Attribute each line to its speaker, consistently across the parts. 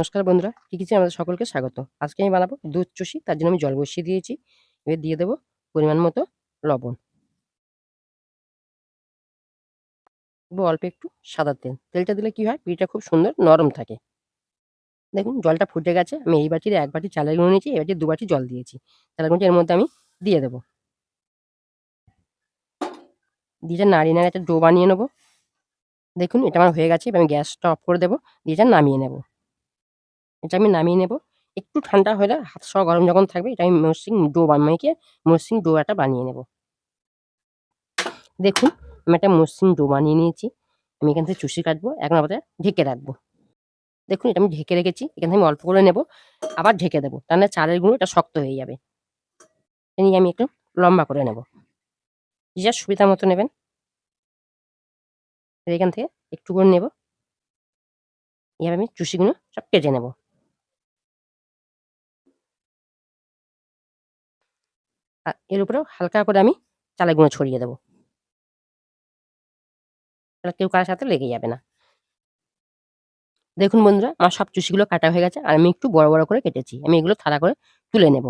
Speaker 1: নমস্কার বন্ধুরা কিচেনে আমাদের সকলকে স্বাগত। আজকে আমি বানাবো দুধ চষি, তার জন্য আমি জল বসিয়ে দিয়েছি। এবার দিয়ে দেবো পরিমাণ মতো লবণ। অল্প একটু সাদা তেল। তেলটা দিলে কি হয়, পিঠটা খুব সুন্দর নরম থাকে। দেখুন, জলটা ফুটে গেছে। আমি এই বাটির এক বাটি চালের গুঁড়ো নিয়েছি এই বাটির দু বাটি জল দিয়েছি। চালের গুঁড়োটা এর মধ্যে আমি দিয়ে দেবো। দিয়ে নাড়িয়ে নাড়িয়ে একটা ডো বানিয়ে নেব। দেখুন, এটা আমার হয়ে গেছে, এবার আমি গ্যাসটা অফ করে দেবো। দিয়ে নামিয়ে নেব। এটা আমি নামিয়ে নেব। একটু ঠান্ডা হলে হাত সহ গরম যখন থাকবে, এটা আমি মসৃণ ডো বানিয়ে মসৃণ ডো একটা বানিয়ে নেব। দেখুন, আমি একটা মসৃণ ডো বানিয়ে নিয়েছি। আমি এখান থেকে চুষি কাটবো, এখন আবার ঢেকে রাখব। দেখুন, এটা আমি ঢেকে রেখেছি, এখান থেকে আমি অল্প করে নেব, আবার ঢেকে দেবো, তাহলে চালের গুঁড়ো এটা শক্ত হয়ে যাবে। নিয়ে আমি একটু লম্বা করে নেব। যা সুবিধা মতো নেবেন। এখান থেকে একটু করে নেব। এবার আমি চুষিগুলো সব কেটে নেব। এর উপরেও হালকা করে আমি চালের গুঁড়ো ছড়িয়ে দেবো। কেউ কারোর সাথে লেগে যাবে না। দেখুন বন্ধুরা, আমার সব চুষিগুলো কাটা হয়ে গেছে, আর আমি একটু বড় বড় করে কেটেছি। আমি এগুলো থালা করে তুলে নেব।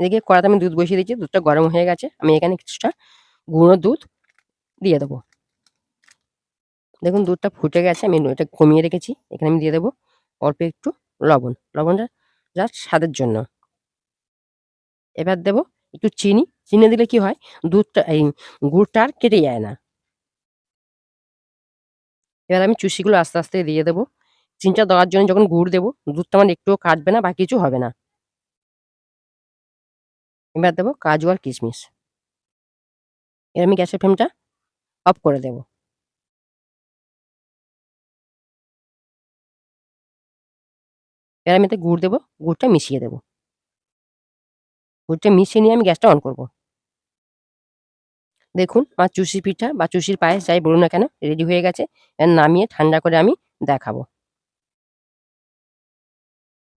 Speaker 1: এদিকে কড়াতে আমি দুধ বসিয়ে দিয়েছি দুধটা গরম হয়ে গেছে। আমি এখানে কিছুটা গুঁড়ো দুধ দিয়ে দেবো। দেখুন দুধটা ফুটে গেছে, আমি এটা কমিয়ে রেখেছি। এখানে আমি দিয়ে দেবো অল্প একটু লবণ। লবণটা জাস্ট স্বাদের জন্য। এবার দেব একটু চিনি। চিনি দিলে কি হয়? দুধটা, এই গুড়টা আর কেটে যায় না। এবার আমি চুষিগুলো আস্তে আস্তে দিয়ে দেবো। চিনিটা দেওয়ার জন্য যখন গুড় দেবো, দুধটা আমার একটুও কাটবে না বা কিছু হবে না। এবার দেবো কাজু আর কিশমিশ। এবার আমি গ্যাসের ফ্লেমটা অফ করে দেব। এবার আমি এতে গুড় দেবো, গুড়টা মিশিয়ে দেবো। গুড়টা মিশিয়ে নিয়ে আমি গ্যাসটা অন করব। দেখুন, আমার চুষি পিঠা বা চুষির পায়েস যাই বলুন না কেন রেডি হয়ে গেছে। নামিয়ে ঠান্ডা করে আমি দেখাবো।